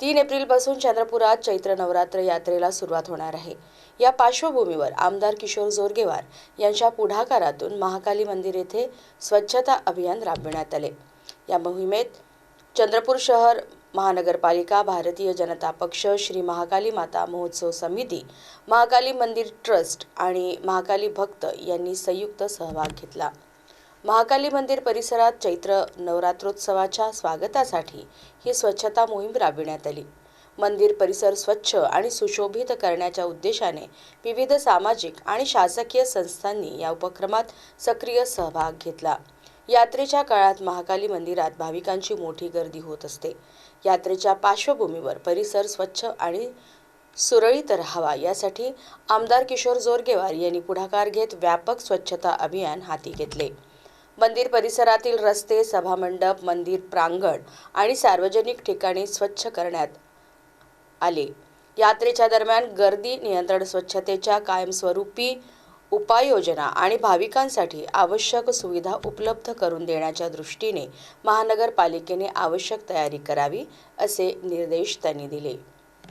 तीन एप्रिलपासून चंद्रपुरात चैत्र नवरात्र यात्रेला सुरुवात होणार आहे. या पार्श्वभूमीवर आमदार किशोर जोरगेवार यांच्या पुढाकारातून महाकाली मंदिर येथे स्वच्छता अभियान राबविण्यात आले. या मोहिमेत चंद्रपूर शहर महानगरपालिका भारतीय जनता पक्ष श्री महाकाली माता महोत्सव समिती महाकाली मंदिर ट्रस्ट आणि महाकाली भक्त यांनी संयुक्त सहभाग घेतला. महाकाली मंदिर परिसरात चैत्र नवरात्रोत्सवाच्या स्वागतासाठी ही स्वच्छता मोहीम राबविण्यात आली. मंदिर परिसर स्वच्छ आणि सुशोभित करण्याच्या उद्देशाने विविध सामाजिक आणि शासकीय संस्थांनी या उपक्रमात सक्रिय सहभाग घेतला. यात्रेच्या काळात महाकाली मंदिरात भाविकांची मोठी गर्दी होत असते. यात्रेच्या पार्श्वभूमीवर परिसर स्वच्छ आणि सुरळीत राहावा यासाठी आमदार किशोर जोरगेवार यांनी पुढाकार घेत व्यापक स्वच्छता अभियान हाती घेतले. मंदिर परिसरातील रस्ते सभामंडप मंदिर प्रांगण आणि सार्वजनिक ठिकाणी स्वच्छ करण्यात आले. यात्रेच्या दरम्यान गर्दी नियंत्रण स्वच्छतेच्या कायमस्वरूपी उपाययोजना आणि भाविकांसाठी आवश्यक सुविधा उपलब्ध करून देण्याच्या दृष्टीने महानगरपालिकेने आवश्यक तयारी करावी असे निर्देश त्यांनी दिले.